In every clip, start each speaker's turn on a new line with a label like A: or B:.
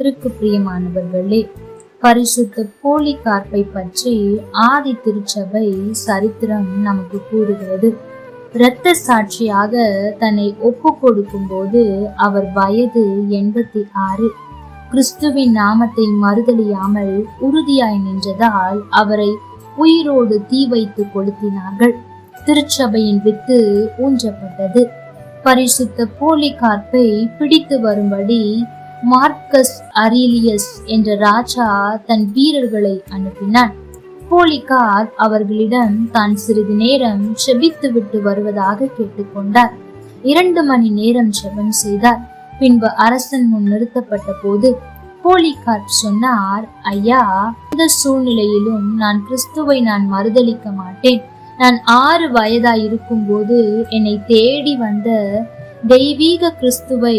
A: கர்த்தருக்கு பிரியமானவர்களே பரிசுத்த போலி காற்பை பற்றி ஆதி திருச்சபை சரித்திரம் நமக்கு கூறுகிறது. இரத்த சாட்சியாக தன்னை ஒப்பு கொடுக்கும் போது அவர் வயது எண்பத்தி ஆறு. கிறிஸ்துவின் நாமத்தை மறுதலியாமல் உறுதியாய் நின்றதால் அவரை உயிரோடு தீ வைத்து கொளுத்தினார்கள். திருச்சபையின் வித்து ஊன்றப்பட்டது. பரிசுத்த போலி கார்ப்பை பிடித்து வரும்படி மார்க்கஸ் அரீலியஸ் என்ற ராஜா தன் வீரர்களை அனுப்பினான். போலிகார் அவர்களிடம் தான் சிறிது நேரம் செபித்து விட்டு வருவதாக கேட்டுக்கொண்டார். இரண்டு மணி நேரம் செபம் செய்தார். பின்பு அரசன் முன் நிறுத்தப்பட்ட போது போலிகார் சொன்னார் ஐயா இந்த சூழ்நிலையிலும் நான் கிறிஸ்துவை நான் மறுதளிக்க மாட்டேன். நான் ஆறு வயதாய் இருக்கும்போது என்னை தேடி வந்த தெய்வீக கிறிஸ்துவை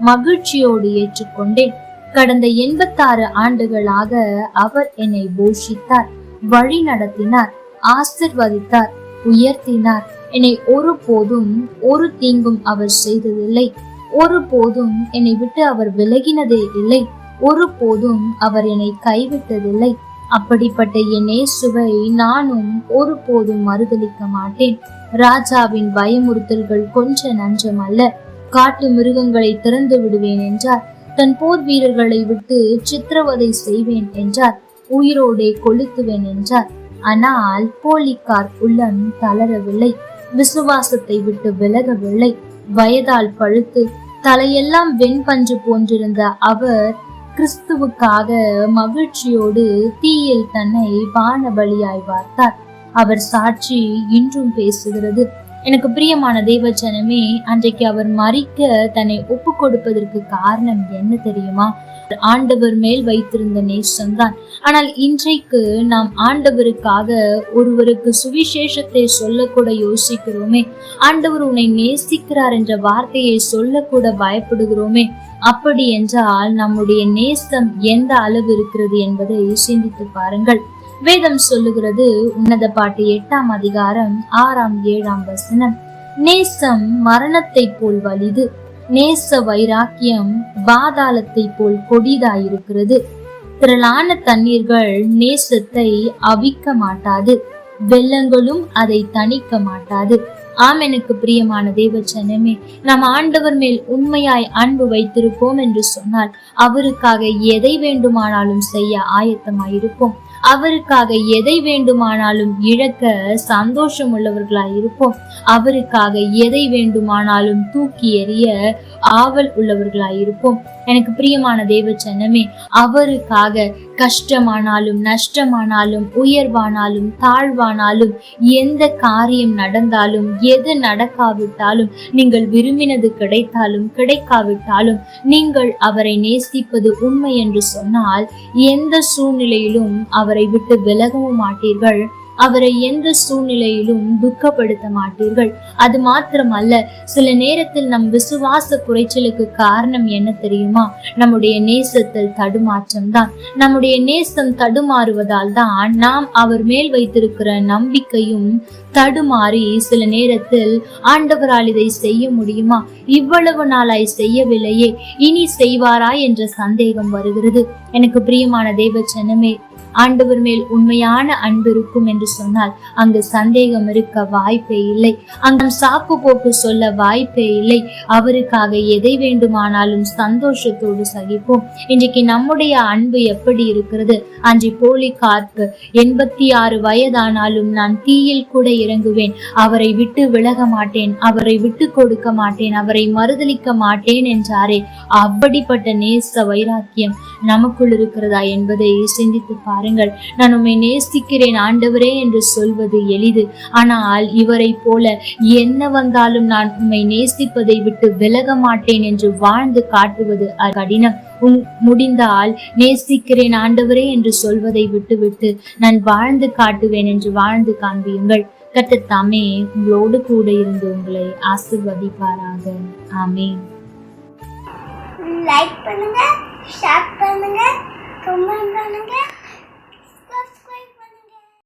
A: மகிழ்ச்சியோடு ஏற்றுக்கொண்டேன். கடந்த எண்பத்தாறு ஆண்டுகளாக அவர் என்னை போஷித்தார் வழி நடத்தினார் ஆசிர்வதித்தார் உயர்த்தினார். என்னை ஒருபோதும் ஒரு தீங்கும் அவர் செய்ததில்லை. ஒருபோதும் என்னை விட்டு அவர் விலகினதே இல்லை. ஒருபோதும் அவர் என்னை கைவிட்டதில்லை. அப்படிப்பட்ட என் இயேசுவை நானும் ஒருபோதும் மறுதலிக்க மாட்டேன். ராஜாவின் பயமுறுத்தல்கள் கொஞ்ச நஞ்சம் அல்ல. காட்டு மிருகங்களை திறந்து விடுவேன் என்றார். தன் போர் வீரர்களை விட்டு சித்திரவதை செய்வேன் என்றார். உயிரோடே கொளுத்துவேன் என்றார். ஆனால் போலிக்கார் உள்ளம் தளரவில்லை. விசுவாசத்தை விட்டு விலகவில்லை. வயதால் பழுத்து தலையெல்லாம் வெண்பஞ்சு போன்றிருந்த அவர் கிறிஸ்துவுக்காக மகிழ்ச்சியோடு தீயில் தன்னை பான பலியாய் வார்த்தார். அவர் சாட்சி இன்றும் பேசுகிறது. எனக்கு பிரியமான தேவச்சனமே அன்றைக்கு அவர் மறிக்க தன்னை ஒப்பு கொடுப்பதற்கு காரணம் என்ன தெரியுமா? ஆண்டவர் மேல் வைத்திருந்த நேசம்தான். ஆனால் இன்றைக்கு நாம் ஆண்டவருக்காக ஒருவருக்கு சுவிசேஷத்தை சொல்லக்கூட யோசிக்கிறோமே. ஆண்டவர் உன்னை நேசிக்கிறார் என்ற வார்த்தையை சொல்லக்கூட பயப்படுகிறோமே. அப்படி என்றால் நம்முடைய நேசம் எந்த அளவு இருக்கிறது என்பதை சிந்தித்து பாருங்கள். வேதம் சொல்லுகிறது உன்னத பாட்டு எட்டாம் அதிகாரம் ஆறாம் ஏழாம் வசனம். நேசம் மரணத்தை போல் வலிது நேச வைராக்கியம் பாதாளத்தை போல் கொடிதாயிருக்கிறது. திரளான தண்ணீர்கள் நேசத்தை அவிக்க மாட்டாது வெள்ளங்களும் அதை தணிக்க மாட்டாது. ஆம் எனக்கு பிரியமான தேவச்சனமே நாம் ஆண்டவர் மேல் உண்மையாய் அன்பு வைத்திருப்போம் என்று சொன்னால் அவருக்காக எதை வேண்டுமானாலும் செய்ய ஆயத்தமாயிருப்போம். அவருக்காக எதை வேண்டுமானாலும் இழக்க சந்தோஷம் உள்ளவர்களா இருப்போம். அவருக்காக எதை வேண்டுமானாலும் தூக்கி எறிய ஆவல் உள்ளவர்களா இருப்போம். எனக்கு பிரியமான தேவ சன்னமே அவருக்காக கஷ்டமானாலும் நஷ்டமானாலும் உயர்வானாலும் தாழ்வானாலும் எந்த காரியம் நடந்தாலும் எது நடக்காவிட்டாலும் நீங்கள் விரும்பினது கிடைத்தாலும் கிடைக்காவிட்டாலும் நீங்கள் அவரை நேசிப்பது உண்மை என்று சொன்னால் எந்த சூழ்நிலையிலும் அவரை விட்டு விலகவும் மாட்டீர்கள். அவரை எந்த சூழ்நிலையிலும் துக்கப்படுத்த மாட்டீர்கள். அது மாத்திரமல்ல சில நேரத்தில் நம் விசுவாச குறைச்சலுக்கு காரணம் என்ன தெரியுமா? நம்முடைய நேசத்தில் தடுமாற்றம் தான் நம்முடைய நேசம் தடுமாறுவதால் தான் நாம் அவர் மேல் வைத்திருக்கிற நம்பிக்கையும் தடுமாறி சில நேரத்தில் ஆண்டவரால் இதை செய்ய முடியுமா? இவ்வளவு நாளாய் செய்யவில்லையே இனி செய்வாரா என்ற சந்தேகம் வருகிறது. எனக்கு பிரியமான தேவச்சனமே ஆண்டவர் மேல் உண்மையான அன்பு இருக்கும் என்று சொன்னால் அங்கு சந்தேகம் இருக்க வாய்ப்பே இல்லை. அங்கு சாக்கு போக்கு சொல்ல வாய்ப்பே இல்லை. அவருக்காக எதை வேண்டுமானாலும் சந்தோஷத்தோடு சகிப்போம். இன்றைக்கு நம்முடைய அன்பு எப்படி இருக்கிறது? அன்றி போலி கார்ப்பு எண்பத்தி ஆறு வயதானாலும் நான் தீயில் கூட இறங்குவேன். அவரை விட்டு விலக மாட்டேன். அவரை விட்டு கொடுக்க மாட்டேன். அவரை மறுதளிக்க மாட்டேன் என்றாரே. அப்படிப்பட்ட நேச வைராக்கியம் நமக்குள் இருக்கிறதா என்பதை சிந்தித்து பாருங்கள் நான் உண்மை நேசிக்கிறேன் ஆண்டவரே என்று சொல்வது எளிது. ஆனால் இவரை போல என்ன வந்தாலும் நான் உண்மை நேசிப்பதை விட்டு விலக மாட்டேன் என்று வாழ்ந்து காட்டுவது கடினம். முடிந்தால் நேசிக்கிறேன் ஆண்டவரே என்று சொல்வதை விட்டுவிட்டு நான் வாழ்ந்து காட்டுவேன் என்று வாழ்ந்து காண்பியுங்கள் கட்டத்தாமே உங்களோடு கூட இருந்து உங்களை ஆசிர்வதிப்பாராக. ஆமே
B: லைக் பண்ணுங்க ஷேர் பண்ணுங்க கமெண்ட் பண்ணுங்க.